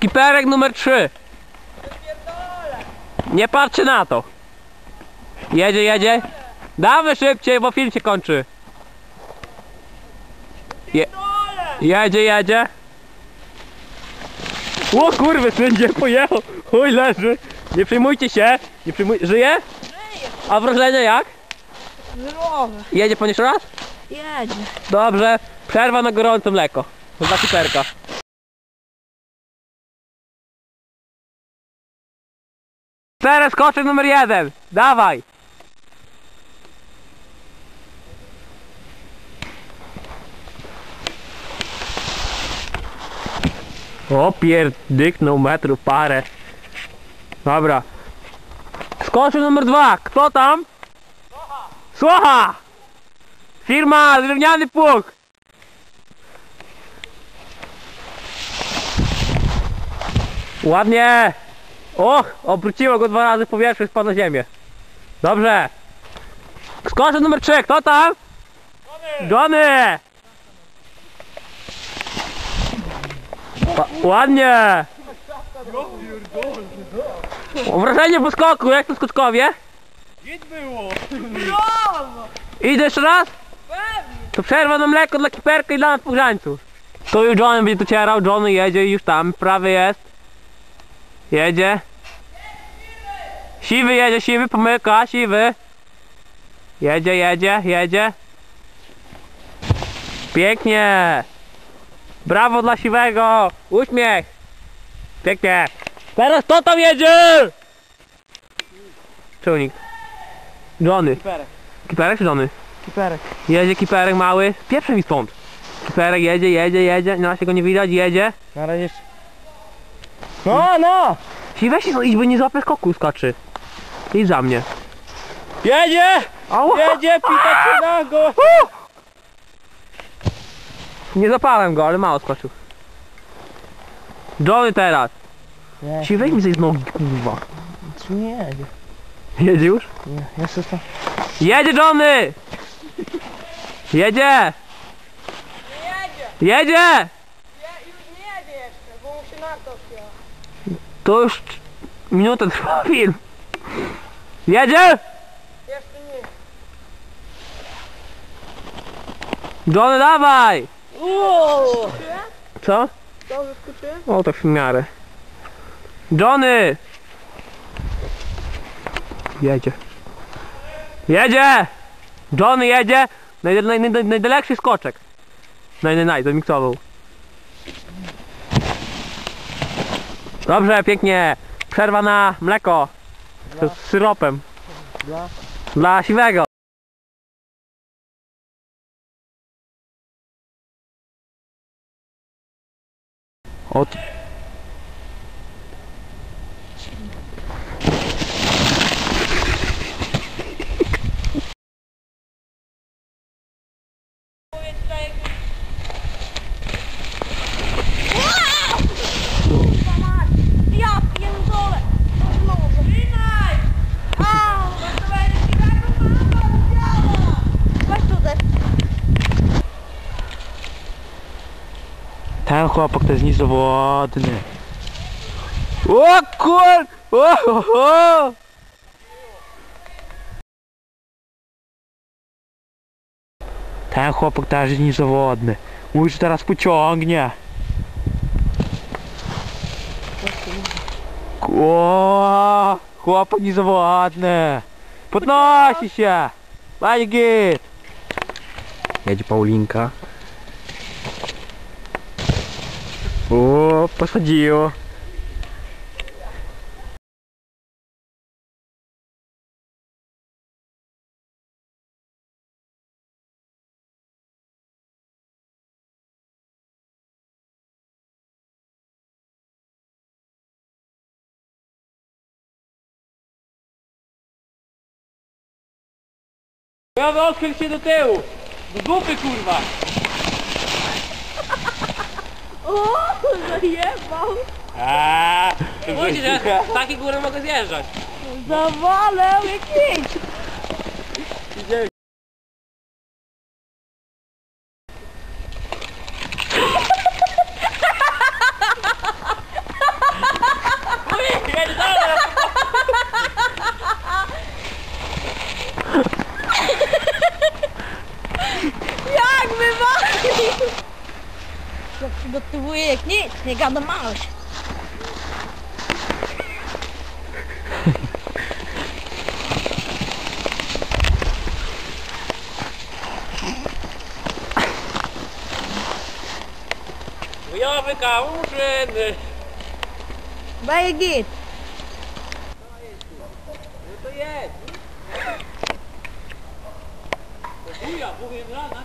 Kiperek numer 3. Nie patrzcie na to. Jedzie, jedzie. Dawaj szybciej, bo film się kończy. Je jedzie, jedzie. O kurwy, sędzie pojechał. Chuj leży. Nie przejmujcie się. Nie przejmuj... Żyje? A wrażenie jak? Zdrowe. Jedzie pan jeszcze raz? Jedzie. Dobrze. Przerwa na gorące mleko. Dla kiperka. Teraz koczek numer jeden. Dawaj. O pierdyknął metrów parę. Dobra. Skoczek numer dwa. Kto tam? Słucha! Firma Drewniany Pług. Ładnie! Och, obróciło go dwa razy w powietrzu i spadł na ziemię. Dobrze. Skoczek numer 3, kto tam? Johnny! Pa- ładnie! O, Wrażenie po skoku, jak to skoczkowie? Brawo! Idę jeszcze raz? Pewnie. To przerwa na mleko dla kiperka i dla nas pogrzańców. To już Johnny będzie docierał, Johnny jedzie już tam, prawy jest. Jedzie. Siwy jedzie, siwy, pomyka, siwy. Jedzie, jedzie, jedzie. Pięknie. Brawo dla siwego. Uśmiech. Pięknie. Teraz kto tam jedzie? Czujnik. Johnny. Kiperek. Kiperek czy Johnny? Kiperek. Jedzie kiperek mały, pieprze mi stąd. Kiperek jedzie, jedzie, jedzie, no się go nie widać, jedzie. Na razie jeszcze. No, no! I weź się, idź, bo nie złapę skoku, skoczy. Idź za mnie. Jedzie! Ała! Jedzie, na go! Nie zapałem go, ale mało skoczył. Johnny teraz. Nie, Ci weź mi z nogi, kurwa. czy nie jedzie? Jedzie już? Nie, jeszcze to. Jedzie Johnny! Jedzie! Jedzie! Ja już nie jedzie jeszcze, bo mu się narto. To już minutę trwa film. Jedzie! Jeszcze nie. Johnny dawaj! Uuu! Co? Dobrze skoczyłem? O, tak w miarę. Johnny! Jedzie. Jedzie! Johnny jedzie! Naj, naj, naj, najdalekszy skoczek. Naj, naj, naj, zamiksował. Dobrze, pięknie. Przerwa na mleko. Z syropem. Dla? Dla siwego. Od... chłopak to jest niezawodny. O kur... O, o, o. Ten chłopak też jest niezawodny. Mówi, że teraz pociągnie. O, chłopak niezawodny. Podnosi się. Panie git. Jedzie Paulinka. O, posadziło. Ja odchyl się do tyłu. Do dupy kurwa. Zajebał! Aaaa, Mówicie, że z takiej góry mogę zjeżdżać. Zawalał jak nic! dat doe ik niet. Ik ga de mouse. Ja, we gaan ons Waar je To je. To na.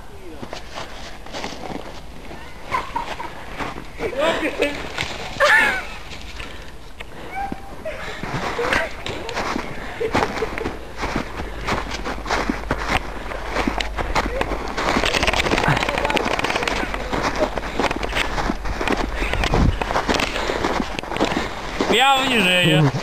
Miał nie żyje.